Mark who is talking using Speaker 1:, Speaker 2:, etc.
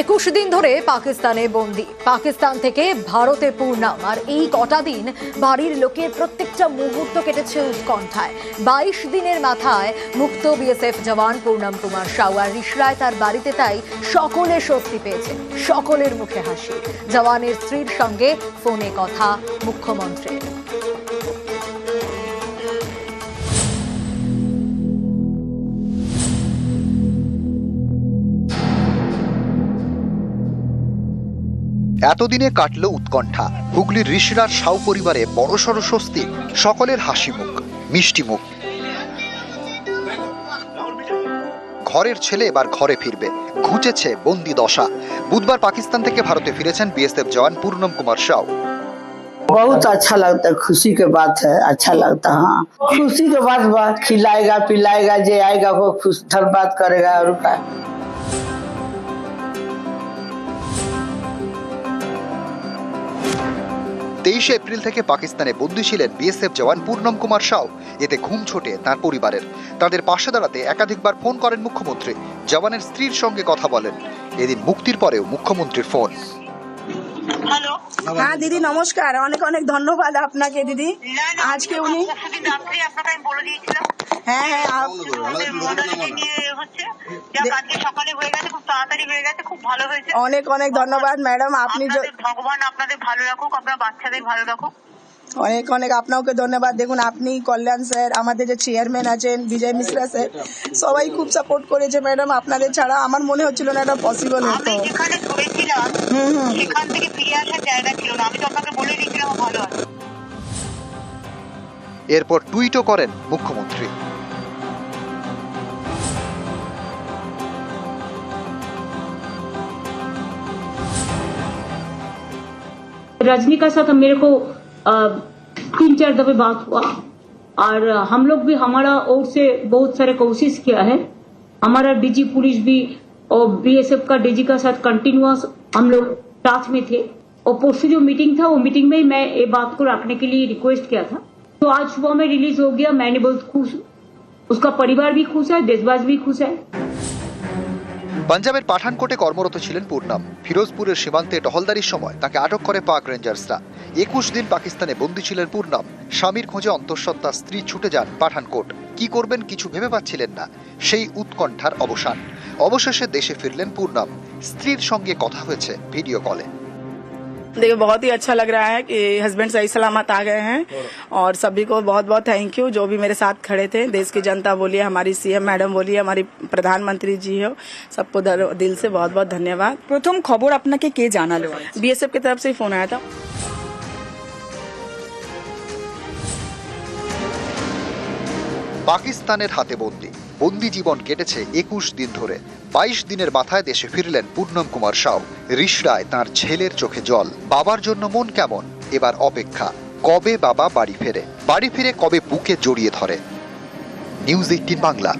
Speaker 1: একুশ দিন ধরে পাকিস্তানে বন্দি। পাকিস্তান থেকে ভারতে পূর্ণাম আর এই কটা দিন বাড়ির লোকের প্রত্যেকটা মুহূর্ত কেটেছে উৎকণ্ঠায়। বাইশ দিনের মাথায় মুক্ত বিএসএফ জওয়ান পূর্ণাম কুমার সাউ আর রিসরায় তার বাড়িতে তাই সকলে স্বস্তি পেয়েছে। সকলের মুখে হাসি। জওয়ানের স্ত্রীর সঙ্গে ফোনে কথা মুখ্যমন্ত্রীর।
Speaker 2: এতদিনে কাটল উৎকণ্ঠা হুগলির ঋষিরার সাউ পরিবারে বড়সড় স্বস্তি সকলের হাসি মুখ মিষ্টি মুখ ঘরের ছেলে এবার ঘরে ফিরবে ঘুচেছে বন্দি দশা বুধবার পাকিস্তান থেকে ভারতে ফিরেছেন বিএসএফ জওয়ান পূর্ণম কুমার সাউ
Speaker 3: बहुत अच्छा लगता है खुशी के बात है अच्छा लगता है हाँ खुशी के बात बा खिलाएगा पिलाएगा जे आएगा वो खुश धन्यवाद करेगा और का
Speaker 2: তেইশে এপ্রিল থেকে পাকিস্তানে বন্দী ছিলেন বিএসএফ জওয়ান পূর্ণম কুমার সাউ। এতে ঘুম ছোটে তার পরিবারের। তাদের পাশে দাঁড়াতে একাধিকবার ফোন করেন মুখ্যমন্ত্রী। জওয়ানের স্ত্রীর সঙ্গে কথা বলেন। এদিন মুক্তির পরেও মুখ্যমন্ত্রীর ফোন।
Speaker 4: হ্যাঁ দিদি নমস্কার। অনেক অনেক ধন্যবাদ আপনাকে দিদি। আজকে উনি হ্যাঁ হ্যাঁ
Speaker 5: হয়ে গেছে খুব তাড়াতাড়ি হয়ে গেছে খুব ভালো হয়েছে।
Speaker 4: অনেক অনেক ধন্যবাদ ম্যাডাম। আপনি
Speaker 5: ভগবান আপনাদের ভালো রাখুক আপনার বাচ্চাদের ভালো রাখুক।
Speaker 4: অনেক অনেক আপনাকে ধন্যবাদ। দেখুন আপনি কল্যাণ স্যার আমাদের যে চেয়ারম্যান আছেন বিজয় মিশ্রা স্যার সবাই খুব সাপোর্ট করেছে ম্যাডাম। আপনাদের ছাড়া আমার মনে হচ্ছিল না এটা পসিবল হতো।
Speaker 5: সেখান থেকে ফিরে আসার জায়গা ছিল না। আমি তো আপনাকে বলে দিয়েছিলাম ভালো আছে।
Speaker 2: এরপর টুইটও করেন মুখ্যমন্ত্রী
Speaker 6: रजनी का साथ मेरे को अ, तीन चार दफे बात हुआ और हम लोग भी हमारा ओर से बहुत सारे कोशिश किया है हमारा डीजी पुलिस भी और बीएसएफ का डीजी का साथ कंटिन्यूअस हम लोग टच में थे और परसों जो मीटिंग था वो मीटिंग में ही मैं ये बात को रखने के लिए रिक्वेस्ट किया था तो आज सुबह में रिलीज हो गया मैंने बहुत खुश हूँ। उसका परिवार भी खुश है देशवासी भी खुश है
Speaker 2: পাঞ্জাবের পাঠানকোটে কর্মরত ছিলেন পূর্ণাম ফিরোজপুরের সীমান্তে টহলদারির সময় তাকে আটক করে পাক রেঞ্জার্সরা একুশ দিন পাকিস্তানে বন্দী ছিলেন পূর্ণাম স্বামীর খোঁজে অন্তঃসত্ত্বা স্ত্রী ছুটে যান পাঠানকোট কি করবেন কিছু ভেবে পাচ্ছিলেন না সেই উৎকণ্ঠার অবসান অবশেষে দেশে ফিরলেন পূর্ণাম স্ত্রীর সঙ্গে কথা হয়েছে ভিডিও কলে
Speaker 4: देखिए बहुत ही अच्छा लग रहा है कि हस्बैंड सही सलामत आ गए हैं और सभी को बहुत बहुत थैंक यू जो भी मेरे साथ खड़े थे देश की जनता बोलिए हमारी सीएम मैडम बोलिए हमारी प्रधानमंत्री जी हो सबको दर- दिल से बहुत बहुत धन्यवाद
Speaker 7: প্রথম খবর আপনাকে কে জানালো
Speaker 4: बीएसएफ की तरफ से ही फोन आया था
Speaker 2: পাকিস্তানের হাতে বন্দি। বন্দি জীবন কেটেছে একুশ দিন ধরে। বাইশ দিনের মাথায় দেশে ফিরলেন পূর্ণম কুমার সাউ। রিসরায় তার ছেলের চোখে জল। বাবার জন্য মন কেমন? এবার অপেক্ষা। কবে বাবা বাড়ি ফেরে? বাড়ি ফিরে কবে বুকে জড়িয়ে ধরে? News eighteen Bangla.